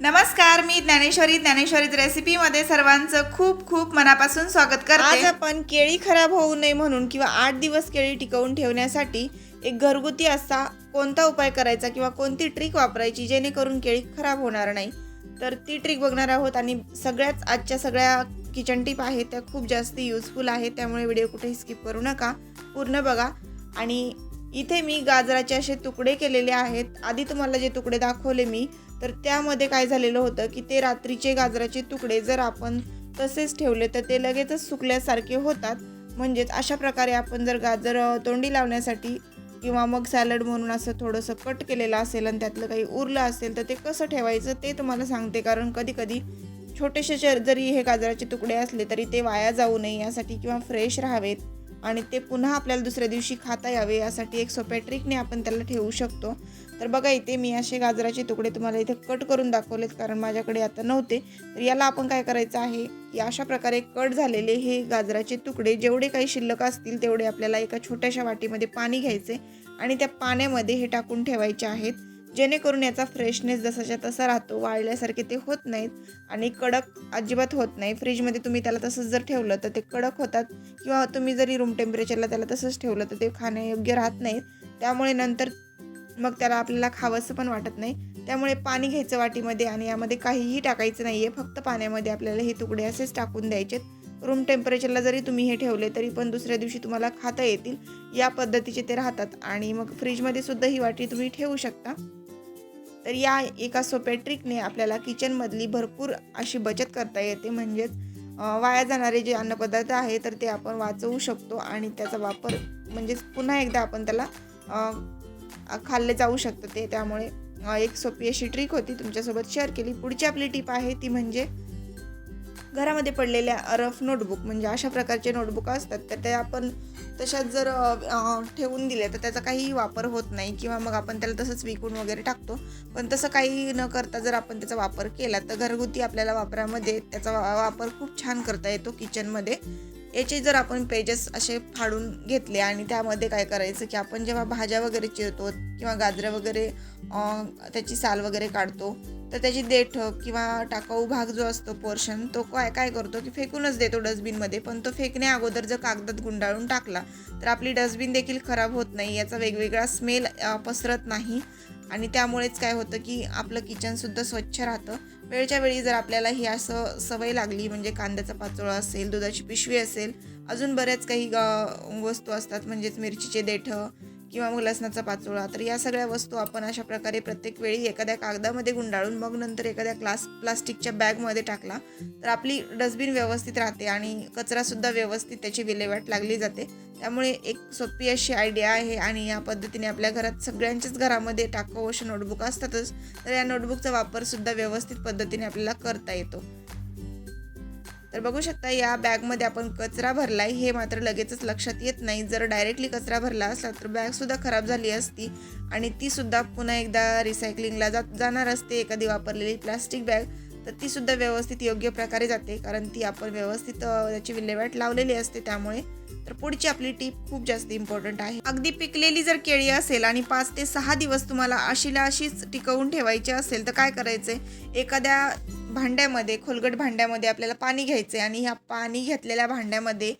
नमस्कार मी ज्ञानेश्वरी. ज्ञानेश्वरीच रेसिपीमध्ये सर्वांचं खूप खूप मनापासून स्वागत आज आपण केळी खराब होऊ नये म्हणून किंवा आठ दिवस केळी टिकवून ठेवण्यासाठी एक घरगुती असा कोणता उपाय करायचा किंवा कोणती ट्रिक वापरायची जेणेकरून केळी खराब होणार नाही? तर ती ट्रिक बघणार आहोत आणि सगळ्याच आजच्या सगळ्या किचन टिप आहेत त्या खूप जास्त युजफुल आहेत त्यामुळे व्हिडिओ कुठेही स्किप करू नका. पूर्ण बघा. आणि इथे मी गाजराचे असे तुकडे केलेले आहेत. आधी तुम्हाला जे तुकडे दाखवले मी तर त्यामध्ये काय झालेलं होतं की ते रात्रीचे गाजराचे तुकडे जर आपण तसेच ठेवले तर ते लगेचच सुकल्यासारखे होतात. म्हणजेच अशा प्रकारे आपण जर गाजर तोंडी लावण्यासाठी किंवा मग सॅलड म्हणून असं थोडंसं कट केलेलं असेल आणि त्यातलं काही उरलं असेल तर ते कसं ठेवायचं ते तुम्हाला सांगते. कारण कधीकधी छोटेसे जर- जरी हे गाजराचे तुकडे असले तरी ते वाया जाऊ नये यासाठी किंवा फ्रेश राहावेत. आणि ते पुन्हा आपल्याला दुसऱ्या दिवशी खाता यावे यासाठी एक सोप्या ट्रिकने आपण त्याला ठेवू शकतो. तर बघा इथे मी असे गाजराचे तुकडे तुम्हाला इथे कट करून दाखवलेत कारण माझ्याकडे आता नव्हते. तर याला आपण काय करायचं आहे की अशा प्रकारे कट झालेले हे गाजराचे तुकडे जेवढे काही शिल्लक असतील तेवढे आपल्याला एका छोट्याशा वाटीमध्ये पाणी घ्यायचे आणि त्या पाण्यामध्ये हे टाकून ठेवायचे आहेत. जेणेकरून याचा फ्रेशनेस जसाच्या तसा राहतो वाळल्यासारखे ते होत नाहीत आणि कडक अजिबात होत नाही. फ्रीजमध्ये तुम्ही त्याला तसंच जर ठेवलं तर ते कडक होतात किंवा तुम्ही जरी रूम टेम्परेचरला त्याला तसंच ठेवलं तर ते खाण्यायोग्य राहत नाहीत. त्यामुळे नंतर मग त्याला आपल्याला खावंसं पण वाटत नाही. त्यामुळे पाणी घ्यायचं वाटीमध्ये आणि यामध्ये काहीही टाकायचं नाही आहे फक्त पाण्यामध्ये आपल्याला हे तुकडे असेच टाकून द्यायचेत. रूम टेम्परेचरला जरी तुम्ही हे ठेवले तरी पण दुसऱ्या दिवशी तुम्हाला खाता येतील. या पद्धतीचे ते राहतात आणि मग फ्रीजमध्ये सुद्धा ही वाटी तुम्ही ठेवू शकता. तर या एका सोप्या ट्रिकने आपल्याला किचनमधली भरपूर अशी बचत करता येते. म्हणजेच वाया जाणारे जे अन्नपदार्थ आहे तर ते आपण वाचवू शकतो आणि त्याचा वापर म्हणजेच पुन्हा एकदा आपण त्याला खाल्ले जाऊ शकतं. ते त्यामुळे एक सोपी अशी ट्रिक होती. तुमच्यासोबत शेअर केली. पुढची आपली टीप आहे ती म्हणजे घरामध्ये पडलेल्या रफ नोटबुक म्हणजे अशा प्रकारचे नोटबुक असतात तर ते आपण तशात जर ठेवून दिले तर त्याचा काही वापर होत नाही किंवा मग आपण त्याला तसंच विकून वगैरे टाकतो. पण तसं काही न करता जर आपण त्याचा वापर केला तर घरगुती आपल्याला वापरामध्ये त्याचा वा- वापर खूप छान करता येतो किचनमध्ये. याचे जर आपण पेजेस असे फाडून घेतले आणि त्यामध्ये काय करायचं की आपण जेव्हा भाज्या वगैरे चिरतो किंवा गाजरं वगैरे त्याची साल वगैरे काढतो तर त्याची देठ किंवा टाकाऊ भाग जो असतो पोर्शन तो काय काय करतो की फेकूनच देतो डस्टबिनमध्ये. पण तो फेकण्या अगोदर जर कागदात गुंडाळून टाकला तर आपली डस्टबिन देखील खराब होत नाही. याचा वेगवेगळा स्मेल पसरत नाही. आणि त्यामुळेच काय होतं की आपलं किचनसुद्धा स्वच्छ राहतं. वेळच्या वेळी जर आपल्याला ही असं सवय लागली म्हणजे कांद्याचा पाचोळा असेल दुधाची पिशवी असेल अजून बऱ्याच काही वस्तू असतात म्हणजेच मिरचीचे देठं किंवा मग लसणाचा पाचोळा तर या सगळ्या वस्तू आपण अशा प्रकारे प्रत्येक वेळी एखाद्या कागदामध्ये गुंडाळून मग नंतर एखाद्या क्लास प्लास्टिकच्या बॅगमध्ये टाकला तर आपली डस्टबिन व्यवस्थित राहते आणि कचरासुद्धा व्यवस्थित त्याची विल्हेवाट लागली जाते. त्यामुळे एक सोपी अशी आयडिया आहे आणि या पद्धतीने आपल्या घरात सगळ्यांच्याच घरामध्ये टाकाऊ असे नोटबुक असतातच तर या नोटबुकचा वापरसुद्धा व्यवस्थित पद्धतीने आपल्याला करता येतो. तर बघू शकता या बॅगमध्ये आपण कचरा भरलाय. हे मात्र लगेचच लक्षात येत नाही. जर डायरेक्टली कचरा भरला असला तर बॅगसुद्धा खराब झाली असती आणि ती सुद्धा पुन्हा एकदा रिसायकलिंगला जात जाणार असते. एखादी वापरलेली प्लास्टिक बॅग तर ती सुद्धा व्यवस्थित योग्य प्रकारे जाते. कारण ती आपण व्यवस्थित त्याची विल्हेवाट लावलेली असते. त्यामुळे तर पुढची आपली टीप खूप जास्त इम्पॉर्टंट आहे. अगदी पिकलेली जर केळी असेल आणि पाच ते सहा दिवस तुम्हाला अशीला अशीच टिकवून ठेवायची असेल तर काय करायचंय? एखाद्या भांड्यामध्ये खोलगट भांड्यामध्ये आपल्याला पाणी घ्यायचं आहे आणि ह्या पाणी घेतलेल्या भांड्यामध्ये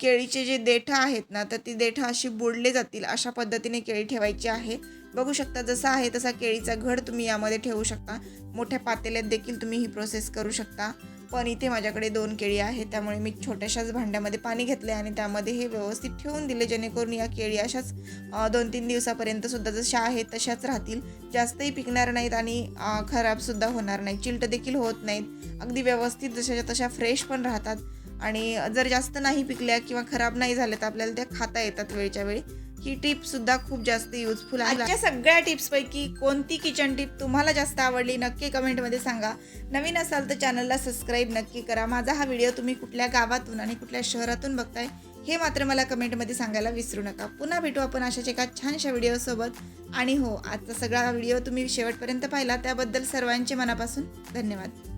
केळीचे जे देठं आहेत ना तर ती देठं अशी बुडले जातील अशा पद्धतीने केळी ठेवायची आहे. बघू शकता जसा आहे तसा केळीचा घड तुम्ही यामध्ये ठेवू शकता. मोठ्या पातेल्यात देखील तुम्ही ही प्रोसेस करू शकता. पण इथे माझ्याकडे दोन केळी आहेत त्यामुळे मी छोट्याशाच भांड्यामध्ये पाणी घेतले आणि त्यामध्ये हे व्यवस्थित ठेवून दिले जेणेकरून या केळी अशाच दोन तीन दिवसापर्यंत सुद्धा जशा आहेत तशाच राहतील. जास्तही पिकणार नाहीत आणि खराबसुद्धा होणार नाही. चिलट देखील होत नाहीत. अगदी व्यवस्थित जशाच्या तशा फ्रेश पण राहतात. आणि जर जास्त नाही पिकल्या किंवा खराब नाही झाल्या तर आपल्याला त्या खाता येतात वेळच्या वेळी. ही टिप सुद्धा खूप जास्त युजफुल आहे. आजच्या सगळ्या टिप्सपैकी कोणती किचन टिप तुम्हाला जास्त आवडली नक्की कमेंटमध्ये सांगा. नवीन असाल तर चॅनलला सबस्क्राईब नक्की करा. माझा हा व्हिडिओ तुम्ही कुठल्या गावातून आणि कुठल्या शहरातून बघताय हे मात्र मला कमेंटमध्ये सांगायला विसरू नका. पुन्हा भेटू आपण अशाच एका छानशा व्हिडिओसोबत. आणि हो आजचा सगळा व्हिडिओ तुम्ही शेवटपर्यंत पाहिला त्याबद्दल सर्वांचे मनापासून धन्यवाद.